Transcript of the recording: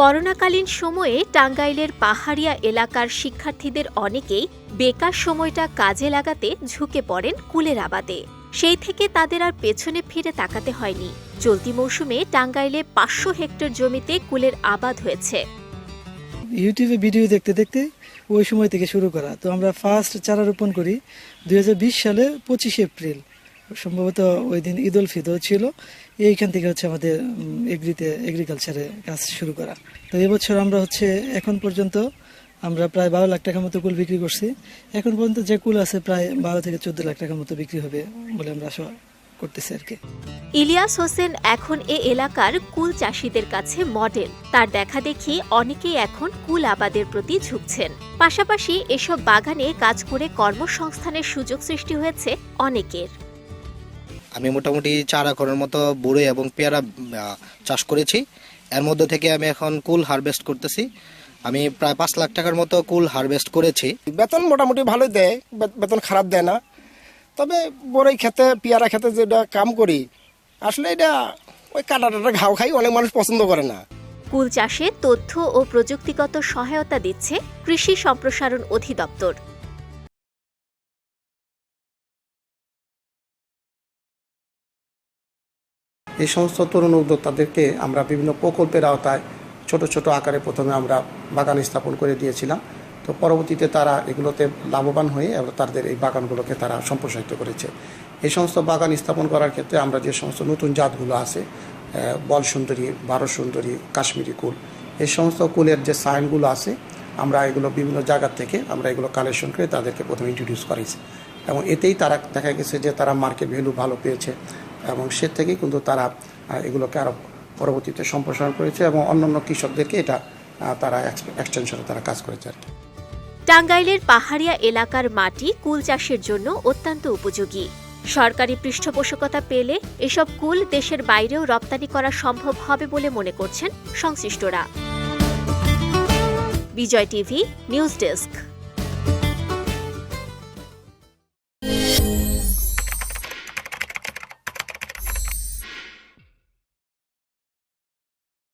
করোনাকালীন সময়ে টাঙ্গাইলের পাহাড়িয়া এলাকার শিক্ষার্থীদের অনেকেই বেকার সময়টা কাজে লাগাতে ঝুঁকে পড়েন কুলের আবাদে। সেই থেকে তাদের আর পেছনে ফিরে তাকাতে হয়নি। চলতি মৌসুমে টাঙ্গাইলে পাঁচশো হেক্টর জমিতে কুলের আবাদ হয়েছে। ইউটিউবে ভিডিও দেখতে দেখতে ওই সময় থেকে শুরু করা। তো আমরা ফার্স্ট চারা রোপণ করি দুই হাজার বিশ সালে পঁচিশে এপ্রিল। সম্ভবত ওই দিন ঈদ উল ফিতর ছিল। এইখান থেকে হচ্ছে আমাদের এগ্রিতে, এগ্রিকালচারে কাজ শুরু করা। তো এবছর আমরা হচ্ছে, এখন পর্যন্ত আমরা প্রায় বারো লাখ টাকার মতো কুল বিক্রি করছি। এখন পর্যন্ত যে কুল আছে প্রায় বারো থেকে চোদ্দ লাখ টাকার মতো বিক্রি হবে বলে আমরা আশা করতেছি আর কি। ইলিয়াস হোসেন এখন এ এলাকার কুল চাষিদের কাছে মডেল। তার দেখা দেখি অনেকেই এখন কুল আবাদের প্রতি ঝুঁকছেন। পাশাপাশি এসব বাগানে কাজ করে কর্মসংস্থানের সুযোগ সৃষ্টি হয়েছে অনেকের। আমি মোটামুটি চার একরের মতো বড়ই এবং পেয়ারা চাষ করেছি। এর মধ্যে থেকে আমি এখন কুল হারভেস্ট করতেছি। আমি প্রায় পাঁচ লাখ টাকার মতো কুল হারভেস্ট করেছি। বেতন মোটামুটি ভালোই দেয় বে- বেতন খারাপ দেয় না। তবে বড়ই খেতে পেয়ারা খেতে যেটা কাম করি আসলে এটা ওই কাটা টাটা ঘাও খাই অনেক মানুষ পছন্দ করে না। কুল চাষে তথ্য ও প্রযুক্তিগত সহায়তা দিচ্ছে কৃষি সম্প্রসারণ অধিদপ্তর। এই সমস্ত তরুণ উদ্যোক্তাদেরকে আমরা বিভিন্ন প্রকল্পের আওতায় ছোট ছোট আকারে প্রথমে আমরা বাগান স্থাপন করে দিয়েছিলাম। তো পরবর্তীতে তারা এগুলোতে লাভবান হয়ে তাদের এই বাগানগুলোকে তারা সম্প্রসারিত করেছে। এই সমস্ত বাগান স্থাপন করার ক্ষেত্রে আমরা যে সমস্ত নতুন জাতগুলো আছে বল সুন্দরী বারো সুন্দরী কাশ্মীরি কুল, এই সমস্ত কুলের যে সাইনগুলো আছে, আমরা এগুলো বিভিন্ন জায়গার থেকে আমরা এগুলো কালেকশন করে তাদেরকে প্রথমে ইন্ট্রোডিউস করাইছি এবং এতেই তারা দেখা গেছে যে তারা মার্কেট ভ্যালু ভালো পেয়েছে। এবং সে থেকে কিন্তু তারা এগুলোকে আরও পরবর্তীতে সম্প্রসারণ করেছে এবং অন্যান্য কৃষকদেরকে এটা তারা এক্সটেনশনে তারা কাজ করেছে আর কি। টাঙ্গাইলের পাহাড়িয়া এলাকার মাটি কুল চাষের জন্য অত্যন্ত উপযোগী। সরকারি পৃষ্ঠপোষকতা পেলে এসব কুল দেশের বাইরেও রপ্তানি করা সম্ভব হবে বলে মনে করছেন সংশ্লিষ্টরা। Vijay TV, news desk.